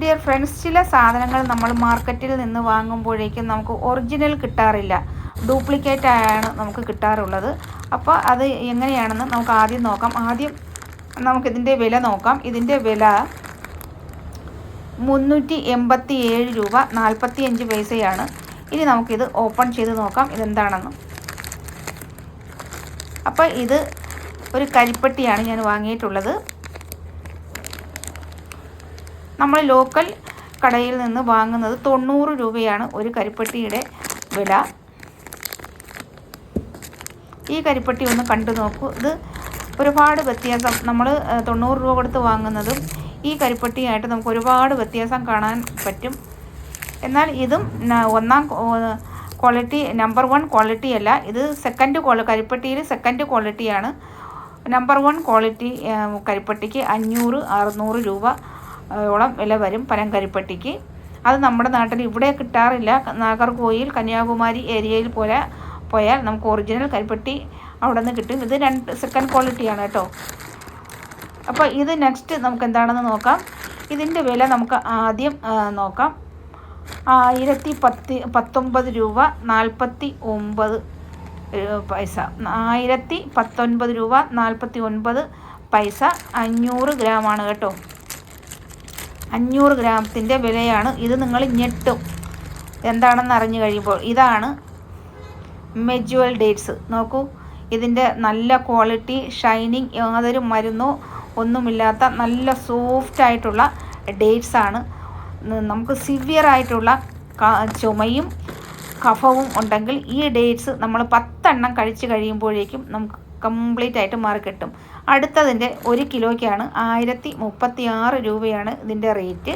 Dear friends ചില സാധനങ്ങൾ നമ്മൾ മാർക്കറ്റിൽ നിന്ന് വാങ്ങുമ്പോഴേക്കും നമുക്ക് ഒറിജിനൽ കിട്ടാറില്ല. ഡ്യൂപ്ലിക്കേറ്റ് ആണ് നമുക്ക് കിട്ടാറുള്ളത്. അപ്പോൾ അത് എങ്ങനെയാണെന്ന് നമുക്ക് ആദ്യം നോക്കാം. ആദ്യം നമുക്കിതിന്റെ വില നോക്കാം. ഇതിന്റെ വില മുന്നൂറ്റി എൺപത്തി ഏഴ് രൂപ നാൽപ്പത്തി അഞ്ച് പൈസയാണ്. ഇനി നമുക്കിത് ഓപ്പൺ ചെയ്ത് നോക്കാം. ഇതെന്താണെന്ന്. അപ്പോൾ ഇത് ഒരു കരിപ്പെട്ടിയാണ് ഞാൻ വാങ്ങിയിട്ടുള്ളത്. നമ്മൾ ലോക്കൽ കടയിൽ നിന്ന് വാങ്ങുന്നത് തൊണ്ണൂറ് രൂപയാണ് ഒരു കരിപ്പട്ടിയുടെ വില. ഈ കരിപ്പട്ടി ഒന്ന് കണ്ടു നോക്കൂ. ഇത് ഒരുപാട് വ്യത്യാസം നമ്മൾ തൊണ്ണൂറ് രൂപ കൊടുത്ത് വാങ്ങുന്നതും ഈ കരിപ്പട്ടിയായിട്ട് നമുക്ക് ഒരുപാട് വ്യത്യാസം കാണാൻ പറ്റും. എന്നാൽ ഇതും ഒന്നാം ക്വാളിറ്റി നമ്പർ വൺ ക്വാളിറ്റി അല്ല. ഇത് സെക്കൻഡ് ക്വാളി കരിപ്പട്ടിയിൽ സെക്കൻഡ് ക്വാളിറ്റിയാണ് നമ്പർ വൺ ക്വാളിറ്റി കരിപ്പട്ടിക്ക് അഞ്ഞൂറ് അറുന്നൂറ് രൂപ ഓളം വില വരും പനം കരിപ്പെട്ടിക്ക് അത് നമ്മുടെ നാട്ടിൽ ഇവിടെ കിട്ടാറില്ല. നാഗർകോയിൽ കന്യാകുമാരി ഏരിയയിൽ പോലെ പോയാൽ നമുക്ക് ഒറിജിനൽ കരിപ്പെട്ടി അവിടെ നിന്ന് കിട്ടും. ഇത് രണ്ട് സെക്കൻഡ് ക്വാളിറ്റിയാണ് കേട്ടോ. അപ്പോൾ ഇത് നെക്സ്റ്റ് നമുക്ക് എന്താണെന്ന് നോക്കാം. ഇതിന്റെ വില നമുക്ക് ആദ്യം നോക്കാം. ആയിരത്തി പത്ത് പത്തൊമ്പത് രൂപ നാൽപ്പത്തി ഒമ്പത് പൈസ. ആയിരത്തി പത്തൊൻപത് രൂപ നാൽപ്പത്തി ഒൻപത് പൈസ അഞ്ഞൂറ് ഗ്രാമാണ് കേട്ടോ. അഞ്ഞൂറ് ഗ്രാമത്തിന്റെ വിലയാണ്. ഇത് നിങ്ങൾ ഞെട്ടും. എന്താണെന്ന് അറിഞ്ഞു കഴിയുമ്പോൾ ഇതാണ് മെജുവൽ ഡേറ്റ്സ്. നോക്കൂ ഇതിന്റെ നല്ല ക്വാളിറ്റി ഷൈനിങ് യാതൊരു മരുന്നോ ഒന്നുമില്ലാത്ത നല്ല സോഫ്റ്റ് ആയിട്ടുള്ള ഡേറ്റ്സ് ആണ്. നമുക്ക് സിവിയർ ആയിട്ടുള്ള ചുമയും കഫവും ഉണ്ടെങ്കിൽ ഈ ഡേറ്റ്സ് നമ്മൾ പത്തെണ്ണം കഴിച്ചു കഴിയുമ്പോഴേക്കും നമുക്ക് കംപ്ലീറ്റ് ആയിട്ട് മാറി കിട്ടും. അടുത്തതിന്റെ ഒരു കിലോയ്ക്കാണ് ആയിരത്തി മുപ്പത്തി ആറ് രൂപയാണ് ഇതിന്റെ റേറ്റ്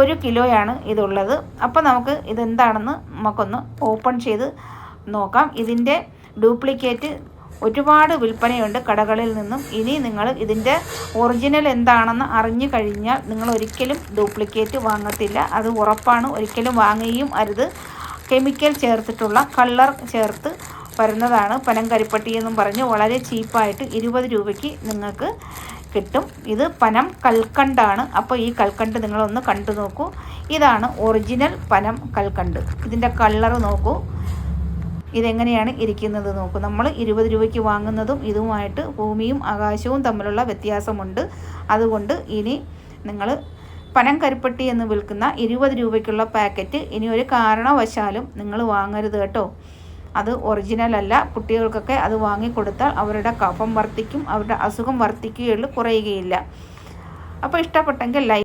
ഒരു കിലോയാണ് ഇതുള്ളത്. അപ്പോൾ നമുക്ക് ഇതെന്താണെന്ന് നമുക്കൊന്ന് ഓപ്പൺ ചെയ്ത് നോക്കാം. ഇതിന്റെ ഡ്യൂപ്ലിക്കേറ്റ് ഒരുപാട് വിൽപ്പനയുണ്ട് കടകളിൽ നിന്നും. ഇനി നിങ്ങൾ ഇതിന്റെ ഒറിജിനൽ എന്താണെന്ന് അറിഞ്ഞു കഴിഞ്ഞാൽ നിങ്ങൾ ഒരിക്കലും ഡ്യൂപ്ലിക്കേറ്റ് വാങ്ങത്തില്ല. അത് ഉറപ്പാണ്. ഒരിക്കലും വാങ്ങുകയും അരുത്. കെമിക്കൽ ചേർത്തിട്ടുള്ള കളർ ചേർത്ത് വരുന്നതാണ്. പനം കരിപ്പട്ടി എന്നും പറഞ്ഞ് വളരെ ചീപ്പായിട്ട് ഇരുപത് രൂപയ്ക്ക് നിങ്ങൾക്ക് കിട്ടും. ഇത് പനം കൽക്കണ്ടാണ്. അപ്പോൾ ഈ കൽക്കണ്ട് നിങ്ങളൊന്ന് കണ്ടു നോക്കൂ. ഇതാണ് ഒറിജിനൽ പനം കൽക്കണ്ട്. ഇതിന്റെ കളർ നോക്കൂ. ഇതെങ്ങനെയാണ് ഇരിക്കുന്നത് നോക്കൂ. നമ്മൾ ഇരുപത് രൂപയ്ക്ക് വാങ്ങുന്നതും ഇതുമായിട്ട് ഭൂമിയും ആകാശവും തമ്മിലുള്ള വ്യത്യാസമുണ്ട്. അതുകൊണ്ട് ഇനി നിങ്ങൾ പനം കരിപ്പട്ടി എന്ന് വിൽക്കുന്ന ഇരുപത് രൂപയ്ക്കുള്ള പാക്കറ്റ് ഇനി ഒരു കാരണവശാലും നിങ്ങൾ വാങ്ങരുത് കേട്ടോ. അത് ഒറിജിനൽ അല്ല. കുട്ടികൾക്കൊക്കെ അത് വാങ്ങിക്കൊടുത്താൽ അവരുടെ കഫം വർദ്ധിക്കും അവരുടെ അസുഖം വർദ്ധിക്കുകയുള്ളൂ കുറയുകയില്ല. അപ്പോൾ ഇഷ്ടപ്പെട്ടെങ്കിൽ ലൈക്ക്